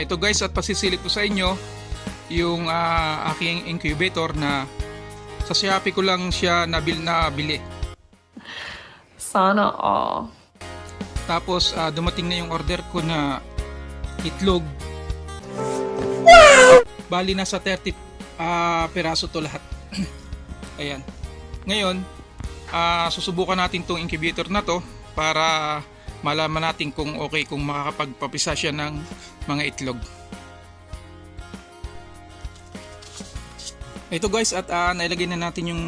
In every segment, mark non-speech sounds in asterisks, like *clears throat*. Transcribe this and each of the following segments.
ito guys at pasisilip ko sa inyo yung ah, aking incubator na sa Shopee ko lang siya nabil na bili. Sana all. Tapos ah, dumating na yung order ko na itlog. Bali na sa 30 ah, peraso to lahat. *clears throat* Ayan. Ngayon, ah, susubukan natin tong incubator na to para malaman natin kung okay kung makakapagpapisa siya ng mga itlog. Ito guys at ah, nailagay na natin yung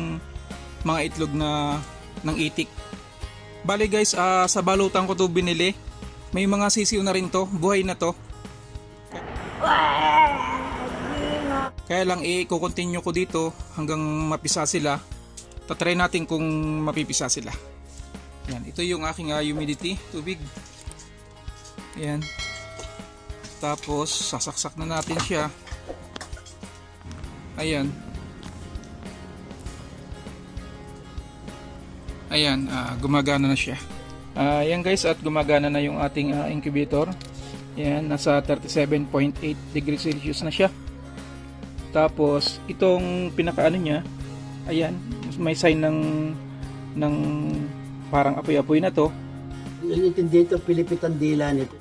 mga itlog na ng itik. Bali guys, ah, sa balutan ko to binili. May mga sisiw na rin to, buhay na to. Kaya lang i-continue ko dito hanggang mapisa sila. Tatry natin kung mapipisa sila. Yan, ito yung aking ah, humidity, tubig. Yan. Tapos sasaksak na natin siya. Ayan. Ayan, ah, gumagana na siya. Yan guys, at gumagana na yung ating ah, incubator. Yan, nasa 37.8 degrees Celsius na siya. Tapos, itong pinakaano niya, ayan, may sign ng ng parang apoy-apoy na to. Inintindi ito, pilipitan dila nito.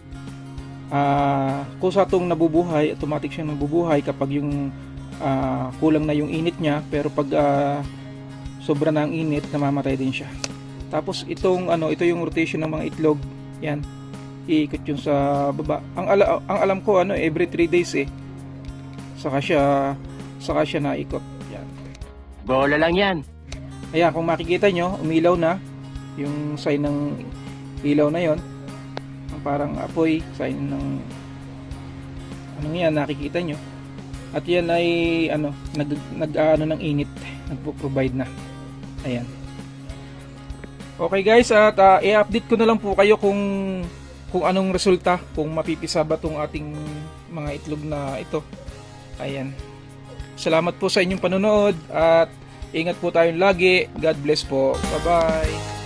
Ah, kusa tong nabubuhay, automatic siyang nabubuhay kapag yung ah, kulang na yung init niya, pero pag ah, sobra na ang init, namamatay din siya. Tapos itong ano, ito yung rotation ng mga itlog. Yan. Iikot yun sa baba. Ang ala, ang alam ko ano, every 3 days eh. Saka siya saka siya naikot. Yan. Bola lang yan. Ayan, kung makikita nyo, umilaw na yung sign ng ilaw na yon. Ang parang apoy, sign ng anong yan, nakikita nyo. At yan ay ano, nag, nag ano ng init, nagpo-provide na. Ayan. Okay guys, at ah, i-update ko na lang po kayo kung kung anong resulta, kung mapipisa ba tong ating mga itlog na ito. Ayan. Salamat po sa inyong panonood at ingat po tayong lagi. God bless po. Bye-bye.